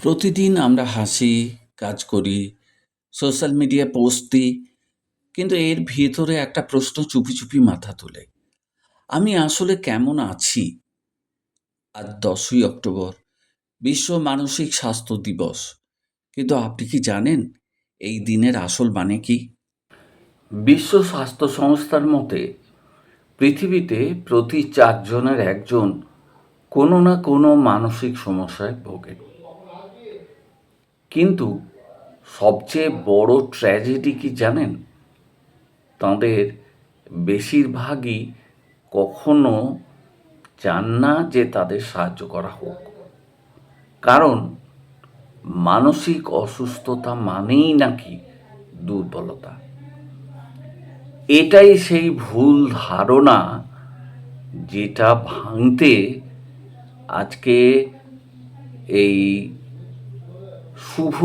প্রতিদিন আমরা হাসি, কাজ করি সোশ্যাল মিডিয়ায় পোস্ট দিই, কিন্তু এর ভিতরে একটা প্রশ্ন চুপি চুপি মাথা তোলে। আমি আসলে কেমন আছি? আজ দশই অক্টোবর, বিশ্ব মানসিক স্বাস্থ্য দিবস। কিন্তু আপনি কি জানেন, এই দিনের আসল মানে কি? বিশ্ব স্বাস্থ্য সংস্থার মতে, পৃথিবীতে প্রতি চারজনের একজন কোনো না কোনো মানসিক সমস্যায় ভোগেন কিন্তু সবচেয়ে বড় ট্র্যাজেডি কি জানেন? তাঁদের বেশিরভাগই কখনো চান না যে তাদের সাহায্য করা হোক। কারণ মানসিক অসুস্থতা মানেই নাকি দুর্বলতা। এটাই সেই ভুল ধারণা যেটা ভাঙতে আজকে এই শুভ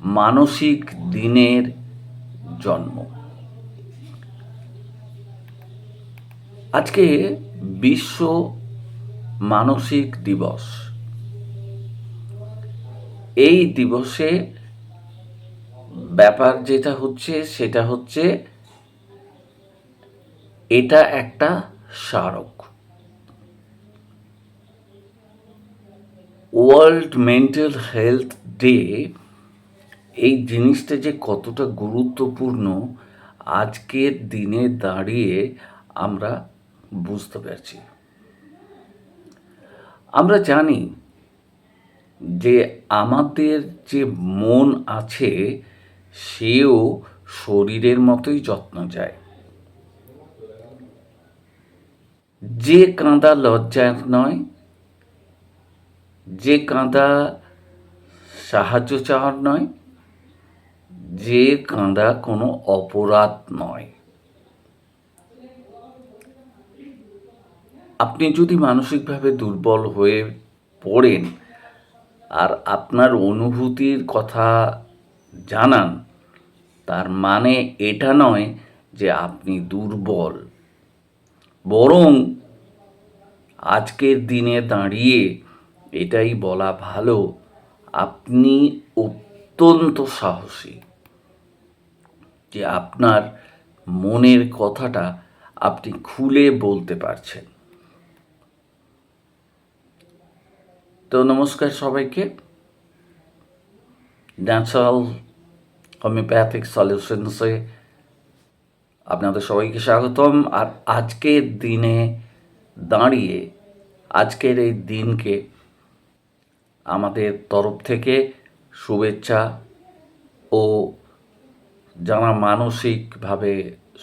মানসিক দিনের জন্ম। আজকে বিশ্ব মানসিক দিবস। এই দিবসে ব্যাপার যেটা হচ্ছে, সেটা হচ্ছে এটা একটা স্মারক। ওয়ার্ল্ড মেন্টাল হেলথ ডে, এই জিনিসটা যে কতটা গুরুত্বপূর্ণ, আজকের দিনে দাঁড়িয়ে আমরা বুঝতে পারছি। আমরা জানি যে আমাদের যে মন আছে, সেও শরীরের মতোই যত্ন যায় যে কাঁদা লজ্জার নয় যে কাঁদা সাহায্য চাওয়ার নয়, যে কাঁদা কোনো অপরাধ নয়। আপনি যদি মানসিকভাবে দুর্বল হয়ে পড়েন আর আপনার অনুভূতির কথা জানান, তার মানে এটা নয় যে আপনি দুর্বল। বরং আজকের দিনে দাঁড়িয়ে এটাই বলা ভালো, আপনি অত্যন্ত সাহসী। যে আপনার মনের কথাটা আপনি খুলে বলতে পারছেন। তো নমস্কার সবাইকে। ন্যাচারাল হোমিওপ্যাথিক সলিউশনসে আপনাদের সবাইকে স্বাগতম। আর আজকের দিনে দাঁড়িয়ে, আজকের এই দিনকে আমাদের তরফ থেকে শুভেচ্ছা ও যারা মানসিকভাবে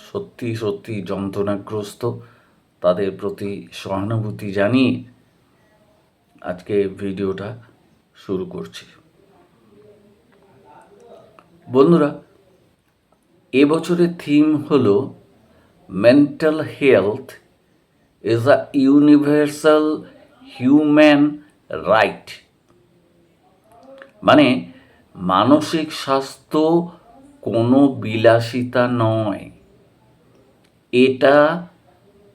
সত্যি সত্যি যন্ত্রণাগ্রস্ত, তাদের প্রতি সহানুভূতি জানিয়ে আজকে ভিডিওটা শুরু করছি। বন্ধুরা, এবছরের থিম হল mental health is a universal human right মানে মানসিক স্বাস্থ্য কোনো বিলাসিতা নয়। এটা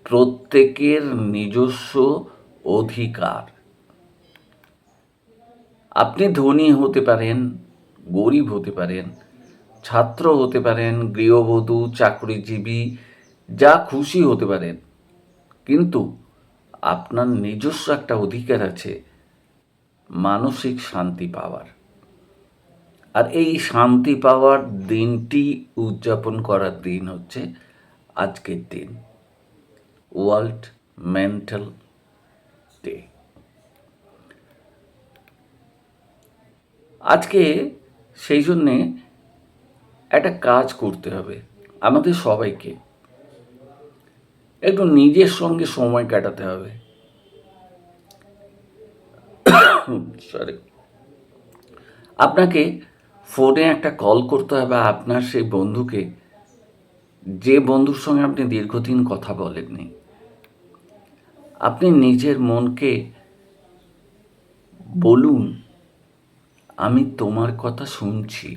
প্রত্যেকের নিজস্ব অধিকার। আপনি ধনী হতে পারেন, গরিব হতে পারেন, ছাত্র হতে পারেন, গৃহবধূ, চাকরিজীবী, যা খুশি হতে পারেন। কিন্তু আপনার নিজস্ব একটা অধিকার আছে, মানসিক শান্তি পাওয়ার। আর এই শান্তি পাওয়ার দিনটি উদযাপন করার দিন হচ্ছে আজকের দিন, ওয়ার্ল্ড মেন্টাল ডে। আজকে সেই জন্যে একটা কাজ করতে হবে আমাদের সবাইকে। একটু নিজের সঙ্গে সময় কাটাতে হবে। সরি আপনাকে ফোনে একটা কল করতে হবে আপনার সেই বন্ধুকে। যে বন্ধুর সঙ্গে আপনি দীর্ঘদিন কথা বলেননি। আপনি নিজের মনকে বলুন, আমি তোমার কথা শুনছি।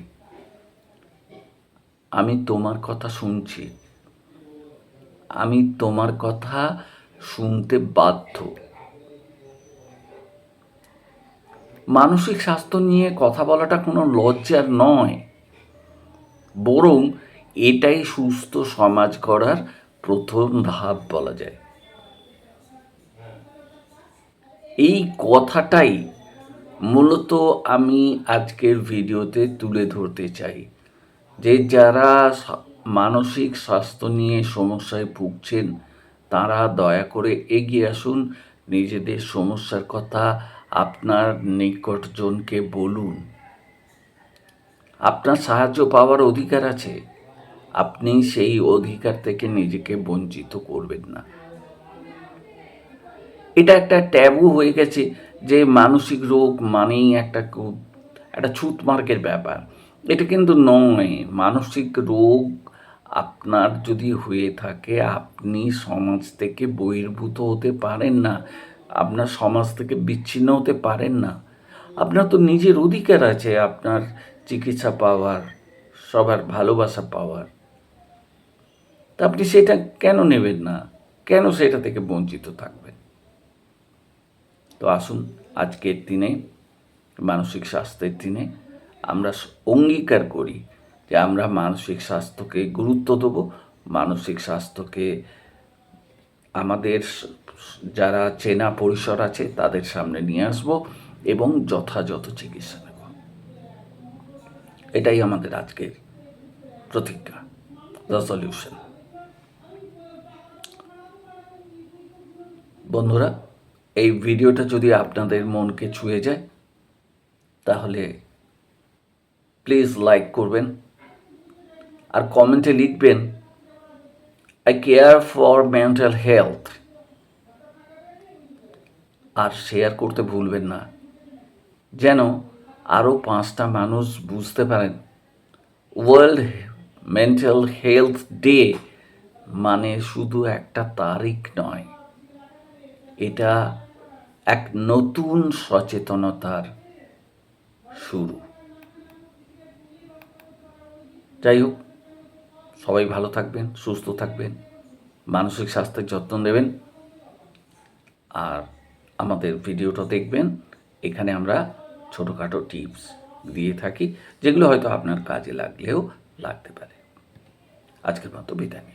আমি তোমার কথা শুনছি। আমি তোমার কথা শুনতে বাধ্য। মানসিক স্বাস্থ্য নিয়ে কথা বলাটা কোনো লজ্জার নয়। বরং এটাই সুস্থ সমাজ করার প্রথম ধাপ বলা যায়। এই কথাটাই মূলত আমি আজকের ভিডিওতে তুলে ধরতে চাই যে যারা মানসিক স্বাস্থ্য নিয়ে সমস্যায় ভুগছেন, তারা দয়া করে এগিয়ে আসুন, নিজেদের সমস্যার কথা আপনার নিকটজনকে বলুন। আপনার সাহায্য পাওয়ার অধিকার আছে। আপনি সেই অধিকার থেকে নিজেকে বঞ্চিত করবেন না। এটা একটা ট্যাবু হয়ে গেছে যে মানসিক রোগ মানেই একটা একটা ছুতমার্গের ব্যাপার। এটা কিন্তু নয়। মানসিক রোগ আপনার যদি হয়ে থাকে, আপনি সমাজ থেকে বহির্ভূত হতে পারেন না। আপনার সমাজ থেকে বিচ্ছিন্ন হতে পারেন না। আপনার তো নিজের অধিকার আছে, আপনার চিকিৎসা পাওয়ার, সবার ভালোবাসা পাওয়ার। তা আপনি সেটা কেন নেবেন না? কেন সেটা থেকে বঞ্চিত থাকবেন? তো আসুন, আজকের দিনে, মানসিক স্বাস্থ্যের দিনে আমরা অঙ্গীকার করি যে আমরা মানসিক স্বাস্থ্যকে গুরুত্ব দেব, মানসিক স্বাস্থ্যকে আমাদের যারা চেনা পরিসর আছে, তাদের সামনে নিয়ে আসব এবং যথাযথ চিকিৎসা নেব। এটাই আমাদের আজকের প্রতিজ্ঞা রেজলিউশন বন্ধুরা, এই ভিডিওটা যদি আপনাদের মনকে ছুঁয়ে যায়, তাহলে প্লিজ লাইক করবেন আর কমেন্টে লিখবেন I care for mental health R share করতে ভুলবেন না। যেন আরও পাঁচটা মানুষ বুঝতে পারেন ওয়ার্ল্ড মেন্টাল হেলথ ডে মানে শুধু একটা তারিখ নয়, এটা এক নতুন সচেতনতার শুরু। যাই হোক, সবাই ভালো থাকবেন, সুস্থ থাকবেন, মানসিক স্বাস্থ্যের যত্ন নেবেন, আর আমাদের ভিডিওটা দেখবেন। এখানে আমরা ছোটোখাটো টিপস দিয়ে থাকি, যেগুলো হয়তো আপনার কাজে লাগলেও লাগতে পারে। আজকের মতো বিদায়